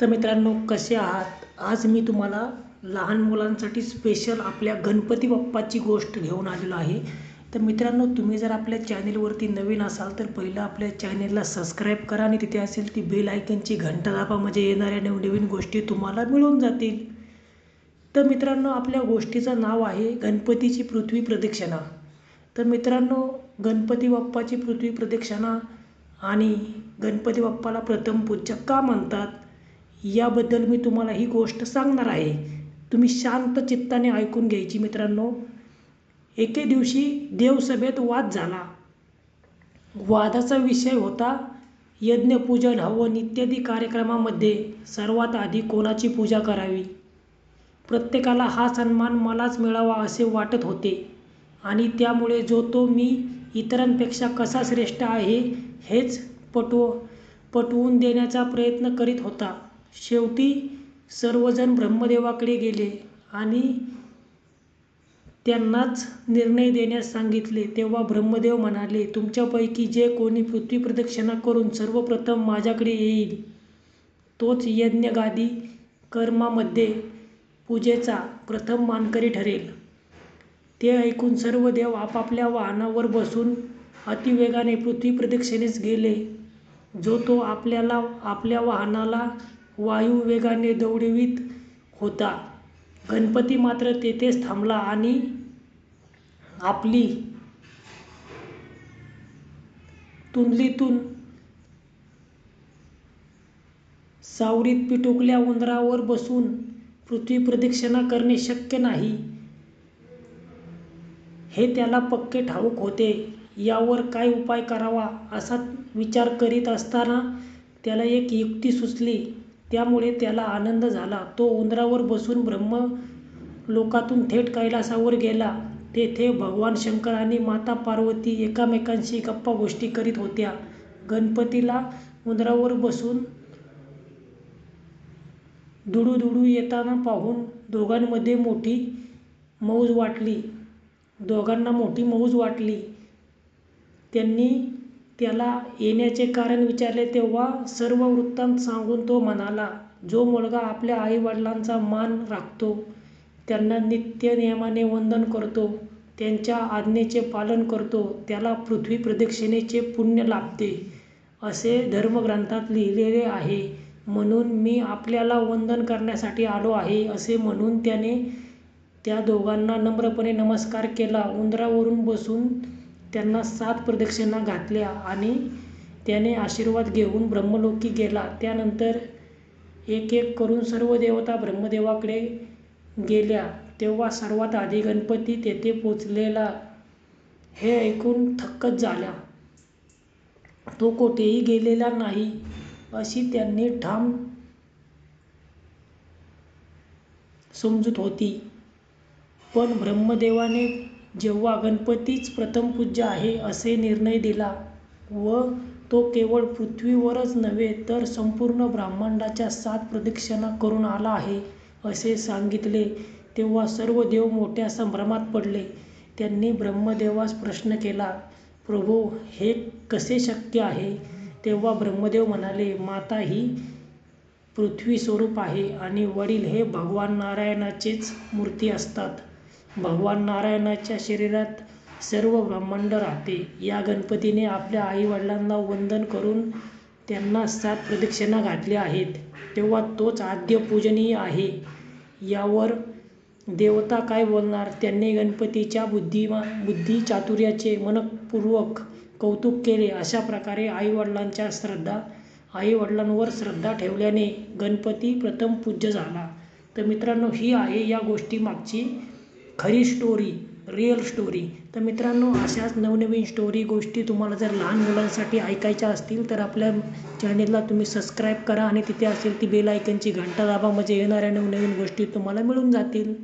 तर मित्रांनो कसे आहात? आज मी तुम्हाला लहान मुलांसाठी स्पेशल आपल्या गणपती बाप्पाची गोष्ट घेऊन आलेलो आहे. तर मित्रांनो तुम्ही जर आपल्या चॅनेलवरती नवीन असाल तर पहिलं आपल्या चॅनेलला सबस्क्राईब करा आणि तिथे असेल ती बेल आयकनची घंटा दाबा म्हणजे येणाऱ्या नवनवीन गोष्टी तुम्हाला मिळून जातील. तर मित्रांनो आपल्या गोष्टीचं नाव आहे गणपतीची पृथ्वी प्रदक्षिणा. तर मित्रांनो गणपती बाप्पाची पृथ्वी प्रदक्षिणा आणि गणपती बाप्पाला प्रथम पूज्य का म्हणतात? याबद्दल मी तुम्हाला ही गोष्ट सांगणार आहे. तुम्ही शांत चित्ताने ऐकून घ्यायची मित्रांनो. एके दिवशी देवसभेत वाद झाला. वादाचा विषय होता यज्ञपूजन हवन इत्यादी कार्यक्रमामध्ये सर्वात आधी कोणाची पूजा करावी? प्रत्येकाला हा सन्मान मलाच मिळावा असे वाटत होते. आणि त्यामुळे जो तो मी इतरांपेक्षा कसा श्रेष्ठ आहे हेच पटव पटवून देण्याचा प्रयत्न करीत होता. शेवटी सर्वजण ब्रह्मदेवाकडे गेले आणि त्यांनाच निर्णय देण्यास सांगितले. तेव्हा ब्रह्मदेव म्हणाले तुमच्यापैकी जे कोणी पृथ्वी प्रदक्षिणा करून सर्वप्रथम माझ्याकडे येईल तोच यज्ञगादी कर्मामध्ये पूजेचा प्रथम मानकरी ठरेल. ते ऐकून सर्व देव आपापल्या वाहनावर बसून अतिवेगाने पृथ्वी प्रदक्षिणेस गेले. जो तो आपल्याला आपल्या वाहनाला वायुवेगाने दौडवीत होता. गणपती मात्र तेथेच थांबला आणि आपली तुंडलीतून सावरीत पिटुकल्या उंदरावर बसून पृथ्वी प्रदक्षिणा करणे शक्य नाही. हे त्याला पक्के ठाऊक होते. यावर काय उपाय करावा असा विचार करीत असताना त्याला एक युक्ती सुचली. त्यामुळे त्याला आनंद झाला. तो उंदरावर बसून ब्रह्मलोकातून थेट कैलासावर गेला. तेथे भगवान शंकर आणि माता पार्वती एकमेकांशी गप्पा गोष्टी करीत होत्या. गणपतीला उंदरावर बसून दुडूदुडू येताना पाहून दोघांमध्ये मोठी मौज वाटली. दोघांना मोठी मौज वाटली. त्यांनी त्याला येण्याचे कारण विचारले तेव्हा सर्व वृत्तांत सांगून तो म्हणाला जो मुलगा आपल्या आईवडिलांचा मान राखतो त्यांना नित्य नियमाने वंदन करतो त्यांच्या आज्ञेचे पालन करतो त्याला पृथ्वी प्रदक्षिणेचे पुण्य लाभते असे धर्मग्रंथात लिहिलेले आहे. म्हणून मी आपल्याला वंदन करण्यासाठी आलो आहे असे म्हणून त्याने त्या दोघांना नम्रपणे नमस्कार केला. उंदरावरून बसून त्यांना सात प्रदक्षिणा घातल्या आणि त्याने आशीर्वाद घेऊन ब्रह्मलोकी गेला. त्यानंतर एक एक करून सर्व देवता ब्रह्मदेवाकडे गेल्या. तेव्हा सर्वात आधी गणपती तेथे पोचलेला हे ऐकून थक्कच झाला. तो कोठेही गेलेला नाही अशी त्यांनी ठाम समजूत होती. पण ब्रह्मदेवाने जेव्हा गणपतीच प्रथम पूज्य आहे असे निर्णय दिला व तो केवळ पृथ्वीवरच नव्हे तर संपूर्ण ब्रह्मांडाच्या सात प्रदक्षिणा करून आला आहे असे सांगितले. तेव्हा सर्व देव मोठ्या संभ्रमात पडले. त्यांनी ब्रह्मदेवास प्रश्न केला प्रभो हे कसे शक्य आहे? तेव्हा ब्रह्मदेव म्हणाले माता ही पृथ्वी स्वरूप आहे आणि वडील हे भगवान नारायणाचेच मूर्ती असतात. भगवान नारायणाच्या शरीरात सर्व ब्रह्मांड राहते. या गणपतीने आपल्या आईवडिलांना वंदन करून त्यांना सात प्रदक्षिणा घातल्या आहेत. तेव्हा तोच आद्य पूजनीय आहे. यावर देवता काय बोलणार? त्यांनी गणपतीच्या बुद्धिमा बुद्धी चातुर्याचे मनपूर्वक कौतुक केले. अशा प्रकारे आईवडिलांच्या श्रद्धा आईवडिलांवर श्रद्धा ठेवल्याने गणपती प्रथम पूज्य झाला. तर मित्रांनो ही आहे या गोष्टीमागची खरी स्टोरी रिअल स्टोरी तर मित्रांनो अशाच नवनवीन स्टोरी गोष्टी तुम्हाला जर लहान मुलांसाठी ऐकायच्या असतील तर आपल्या चॅनेलला तुम्ही सबस्क्राईब करा आणि तिथे असेल ती बेल आयकनची घंटा दाबा म्हणजे येणाऱ्या नवनवीन गोष्टी तुम्हाला मिळून जातील.